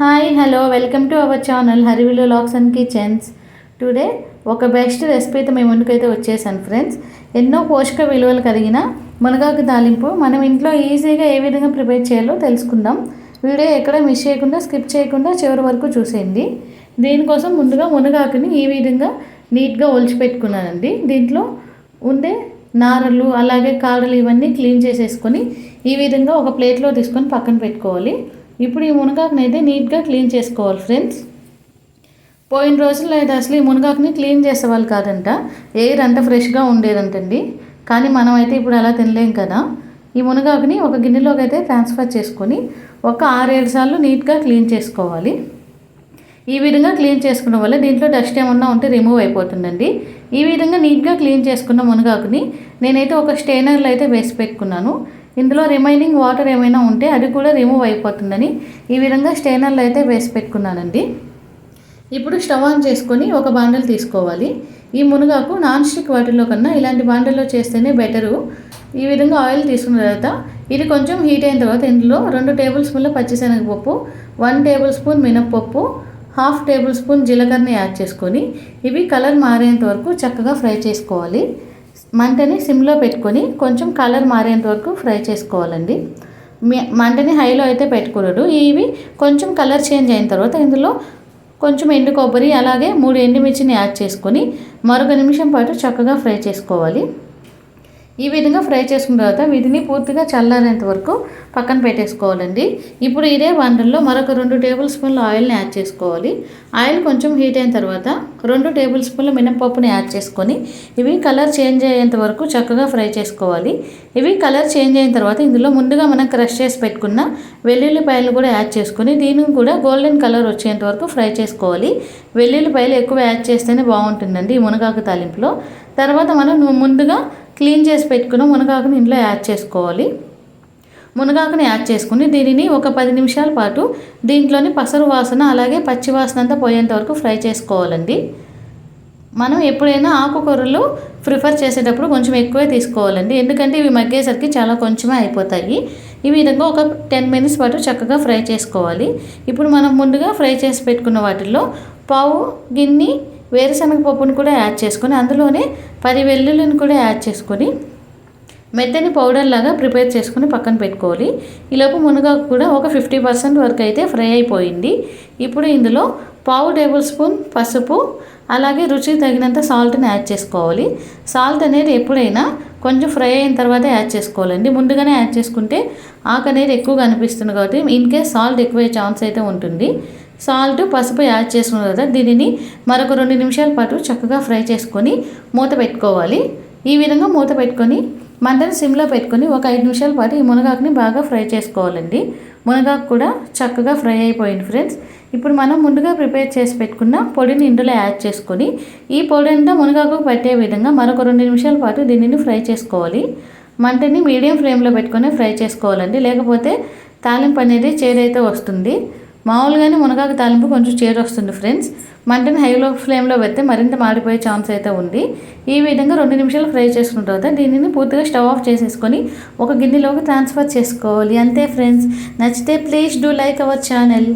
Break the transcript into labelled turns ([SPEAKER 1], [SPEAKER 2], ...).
[SPEAKER 1] Hi hello welcome to our channel హరివిలో lakhs and kitchens today ఒక best రెసిపీతో మేము ముందుకైతే వచ్చేసాను ఫ్రెండ్స్ ఎన్నో పోషక విలువలు కలిగిన మునగాకు తాలింపు మనం ఇంట్లో ఈజీగా ఏ విధంగా ప్రిపేర్ చేయాలో తెలుసుకుందాం. వీడియో ఎక్కడ మిస్ చేయకుండా స్కిప్ చేయకుండా చివరి వరకు చూసేయండి. దీనికోసం ముందుగా మునగాకుని ఈ విధంగా నీట్గా ఒలిచిపెట్టుకున్నానండి. దీంట్లో ఉండే నారలు అలాగే కాడలు ఇవన్నీ క్లీన్ చేసేసుకొని ఈ విధంగా ఒక ప్లేట్లో తీసుకొని పక్కన పెట్టుకోవాలి. ఇప్పుడు ఈ మునగాకుని అయితే నీట్గా క్లీన్ చేసుకోవాలి ఫ్రెండ్స్. పోయిన రోజుల్లో అయితే అసలు ఈ మునగాకుని క్లీన్ చేసేవాళ్ళు కాదంట. ఎయిర్ అంత ఫ్రెష్గా ఉండేదంటండి. కానీ మనం అయితే ఇప్పుడు అలా తినలేం కదా. ఈ మునగాకుని ఒక గిన్నెలోకి అయితే ట్రాన్స్ఫర్ చేసుకొని ఒక ఆరేడు సార్లు నీట్గా క్లీన్ చేసుకోవాలి. ఈ విధంగా క్లీన్ చేసుకోవడం వల్ల దీంట్లో డస్ట్ ఏమన్నా ఉంటే రిమూవ్ అయిపోతుందండి. ఈ విధంగా నీట్గా క్లీన్ చేసుకున్న మునగాకుని నేనైతే ఒక స్టెయినర్లో అయితే వేసి పెట్టుకున్నాను. ఇందులో రిమైనింగ్ వాటర్ ఏమైనా ఉంటే అది కూడా రిమూవ్ అయిపోతుందని ఈ విధంగా స్టెయినర్లో అయితే వేసి పెట్టుకున్నానండి. ఇప్పుడు స్టవ్ ఆన్ చేసుకొని ఒక బాండల్ తీసుకోవాలి. ఈ మునగాకు నాన్ స్టిక్ వాటిల్లో కన్నా ఇలాంటి బాండల్లో చేస్తేనే బెటరు. ఈ విధంగా ఆయిల్ తీసుకున్న తర్వాత ఇది కొంచెం హీట్ అయిన తర్వాత ఇందులో రెండు టేబుల్ స్పూన్ల పచ్చిశనగపప్పు వన్ టేబుల్ స్పూన్ మినప్పప్పు హాఫ్ టేబుల్ స్పూన్ జీలకర్రని యాడ్ చేసుకొని ఇవి కలర్ మారేంత వరకు చక్కగా ఫ్రై చేసుకోవాలి. మంటని సిమ్లో పెట్టుకొని కొంచెం కలర్ మారేంత వరకు ఫ్రై చేసుకోవాలండి. మంటని హైలో అయితే పెట్టుకోలేదు. ఇవి కొంచెం కలర్ చేంజ్ అయిన తర్వాత ఇందులో కొంచెం ఎండు కొబ్బరి అలాగే మూడు ఎండుమిర్చిని యాడ్ చేసుకొని మరొక నిమిషం పాటు చక్కగా ఫ్రై చేసుకోవాలి. ఈ విధంగా ఫ్రై చేసుకున్న తర్వాత వీటిని పూర్తిగా చల్లారేంత వరకు పక్కన పెట్టేసుకోవాలండి. ఇప్పుడు ఇదే వంటల్లో మరొక రెండు టేబుల్ స్పూన్ల ఆయిల్ని యాడ్ చేసుకోవాలి. ఆయిల్ కొంచెం హీట్ అయిన తర్వాత రెండు టేబుల్ స్పూన్ల మినపప్పుని యాడ్ చేసుకొని ఇవి కలర్ చేంజ్ అయ్యేంత వరకు చక్కగా ఫ్రై చేసుకోవాలి. ఇవి కలర్ చేంజ్ అయిన తర్వాత ఇందులో ముందుగా మనం క్రష్ చేసి పెట్టుకున్న వెల్లుల్లిపాయలు కూడా యాడ్ చేసుకొని దీనికి కూడా గోల్డెన్ కలర్ వచ్చేంత వరకు ఫ్రై చేసుకోవాలి. వెల్లుల్లిపాయలు ఎక్కువ యాడ్ చేస్తేనే బాగుంటుందండి ఈ మునగాకు తాలింపులో. తర్వాత మనం ముందుగా క్లీన్ చేసి పెట్టుకున్న మునగాకుని ఇంట్లో యాడ్ చేసుకోవాలి. మునగాకుని యాడ్ చేసుకుని దీనిని ఒక పది నిమిషాల పాటు దీంట్లోని పసరు వాసన అలాగే పచ్చి వాసన అంతా పోయేంత వరకు ఫ్రై చేసుకోవాలండి. మనం ఎప్పుడైనా ఆకుకూరలు ప్రిఫర్ చేసేటప్పుడు కొంచెం ఎక్కువే తీసుకోవాలండి. ఎందుకంటే ఇవి మగ్గేసరికి చాలా కొంచెమే అయిపోతాయి. ఈ విధంగా ఒక టెన్ మినిట్స్ పాటు చక్కగా ఫ్రై చేసుకోవాలి. ఇప్పుడు మనం ముందుగా ఫ్రై చేసి పెట్టుకున్న వాటిల్లో పావు గిన్నె వేరుశనగ పప్పును కూడా యాడ్ చేసుకొని అందులోనే పది వెల్లుల్లిని కూడా యాడ్ చేసుకొని మెత్తని పౌడర్ లాగా ప్రిపేర్ చేసుకుని పక్కన పెట్టుకోవాలి. ఈలోపు మునగాకు కూడా ఒక ఫిఫ్టీ పర్సెంట్ వరకు అయితే ఫ్రై అయిపోయింది. ఇప్పుడు ఇందులో పావు టేబుల్ స్పూన్ పసుపు అలాగే రుచికి తగినంత సాల్ట్ని యాడ్ చేసుకోవాలి. సాల్ట్ అనేది ఎప్పుడైనా కొంచెం ఫ్రై అయిన తర్వాత యాడ్ చేసుకోవాలండి. ముందుగానే యాడ్ చేసుకుంటే ఆకు అనేది ఎక్కువగా అనిపిస్తుంది కాబట్టి ఇన్ కేస్ సాల్ట్ ఎక్కువ ఛాన్స్ అయితే ఉంటుంది. సాల్ట్ పసుపు యాడ్ చేసుకున్న తర్వాత దీనిని మరొక రెండు నిమిషాల పాటు చక్కగా ఫ్రై చేసుకొని మూత పెట్టుకోవాలి. ఈ విధంగా మూత పెట్టుకొని మంటను సిమ్లో పెట్టుకొని ఒక ఐదు నిమిషాల పాటు ఈ మునగాకుని బాగా ఫ్రై చేసుకోవాలండి. మునగాకు కూడా చక్కగా ఫ్రై అయిపోయింది ఫ్రెండ్స్. ఇప్పుడు మనం ముందుగా ప్రిపేర్ చేసి పెట్టుకున్న పొడిని ఇందులో యాడ్ చేసుకొని ఈ పొడి అంతా మునగాకు పట్టే విధంగా మరొక రెండు నిమిషాల పాటు దీనిని ఫ్రై చేసుకోవాలి. మంటని మీడియం ఫ్లేమ్లో పెట్టుకొని ఫ్రై చేసుకోవాలండి. లేకపోతే తాలింపు అనేది చేదైతే వస్తుంది. మామూలుగానే మునగాకు తాలింపు కొంచెం చేరు వస్తుంది ఫ్రెండ్స్. మంటను హైలో ఫ్లేమ్లో పెడితే మరింత మాడిపోయే ఛాన్స్ అయితే ఉంది. ఈ విధంగా రెండు నిమిషాలు ఫ్రై చేసుకున్న తర్వాత దీనిని పూర్తిగా స్టవ్ ఆఫ్ చేసేసుకొని ఒక గిన్నెలోకి ట్రాన్స్ఫర్ చేసుకోవాలి. అంతే ఫ్రెండ్స్. నచ్చితే please do like our channel.